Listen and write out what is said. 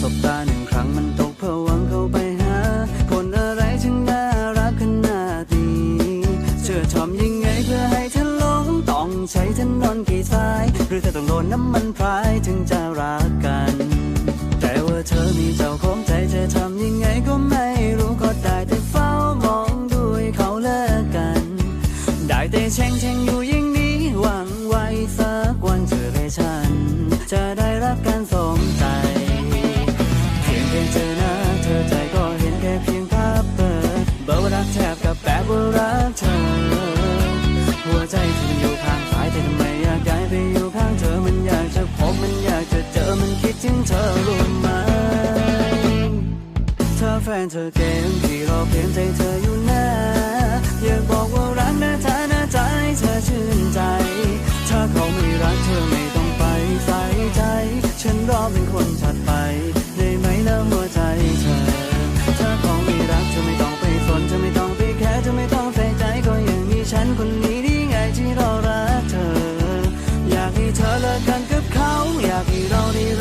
สบตาหนึ่งครั้งมันตกเพื่อหวังเข้าไปหา คนอะไรจึงน่ารักขนาดนี้เชื่อชอมยังไงเพื่อให้เธอหลงต้องใช้ถนนกี่สาย หรือเธอต้องโดนน้ำมันพรายถึงจะรักกัน แต่ว่าเธอมีเจ้าของใจจะทำยังไงก็ไม่รู้ก็ได้แต่เฝ้ามองดูให้เขาเลิกกัน ได้แต่แช่งแช่งอยู่อย่างนี้หวังไว้สักวันเธอและฉันจะ บอร์ว่ารักแทบกับแปลว่ารักเธอ หัวใจที่มันอยู่ข้างซ้ายแต่ทำไมอยากย้ายไปอยู่ข้างเธอ มันอยากจะพบมันอยากจะเจอ มันคิดถึงเธอรู้ไหม เธอแฟนเธอเกมที่รอเพียงใจเธออยู่ love you don't even